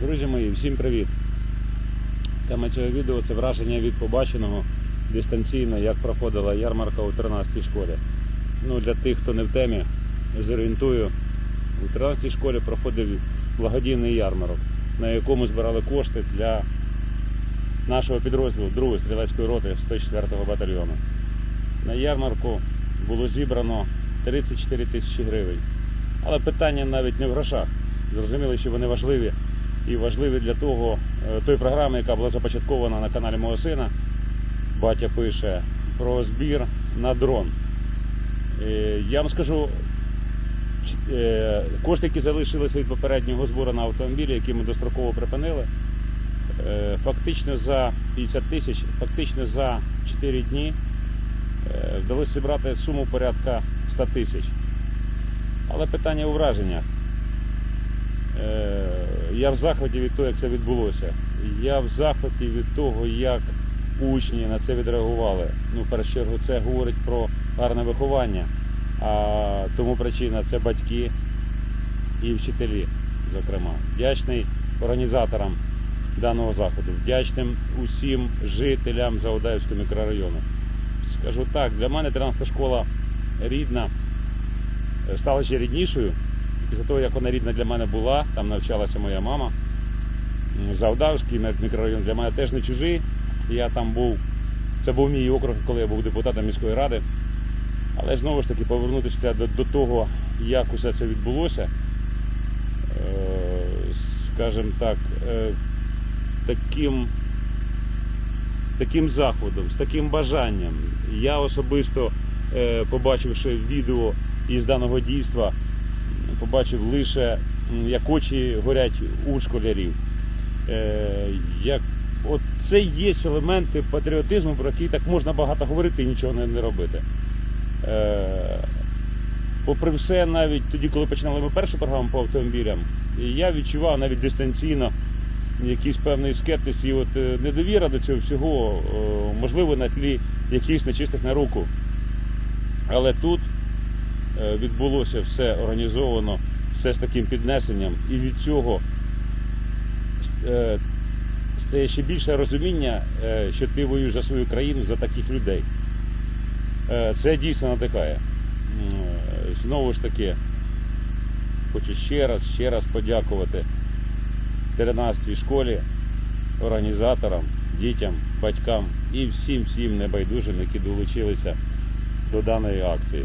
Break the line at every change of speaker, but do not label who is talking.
Друзі мої, всім привіт! Тема цього відео це враження від побаченого дистанційно, як проходила ярмарка у 13-й школі. Ну, для тих, хто не в темі, зорієнтую, у 13-й школі проходив благодійний ярмарок, на якому збирали кошти для нашого підрозділу 2-ї стрілецької роти 104-го батальйону. На ярмарку було зібрано 34 тисячі гривень. Але питання навіть не в грошах. Зрозуміло, що вони важливі і важливі для того, е, тої програми, яка була започаткована на каналі мого сина. Батя пише про збір на дрон. Е, Я вам скажу, е, кошти, які залишилися від попереднього збору на автомобілі, які ми достроково припинили, фактично за 50 тисяч, фактично за 4 дні вдалося зібрати суму порядка 100 тисяч. Але питання у враженнях. Я в захваті від того, як це відбулося. Я в захваті від того, як учні на це відреагували. Ну, в першу чергу, це говорить про гарне виховання, а тому причина це батьки і вчителі, зокрема. Вдячний організаторам даного заходу, вдячним усім жителям Заодаївського мікрорайону. Скажу так, для мене 13 школа рідна е, стала ще ріднішою. Після того, як вона рідна для мене була, там навчалася моя мама. Завдавський мікрорайон для мене теж не чужий. Я там був, це був мій округ, коли я був депутатом міської ради. Але знову ж таки повернутися до, до того, як усе це відбулося, е, скажімо так, е, таким, таким заходом, з таким бажанням. Я особисто, е, побачивши відео із даного дійства, побачив лише, як очі горять у школярів. Е, Як... От це є елементи патріотизму, про які так можна багато говорити і нічого не, робити. Е, Попри все, навіть тоді, коли починали ми першу програму по автомобілям, я відчував навіть дистанційно якийсь певний скептиз і от е, недовіра до цього всього, можливо, на тлі якихось нечистих на руку. Але тут відбулося все організовано, все з таким піднесенням, і від цього е, стає ще більше розуміння, е, що ти воюєш за свою країну, за таких людей. Е, Це дійсно надихає. Е, Знову ж таки, хочу ще раз, ще раз подякувати 13-й школі, організаторам, дітям, батькам і всім всім небайдужим, які долучилися до даної акції.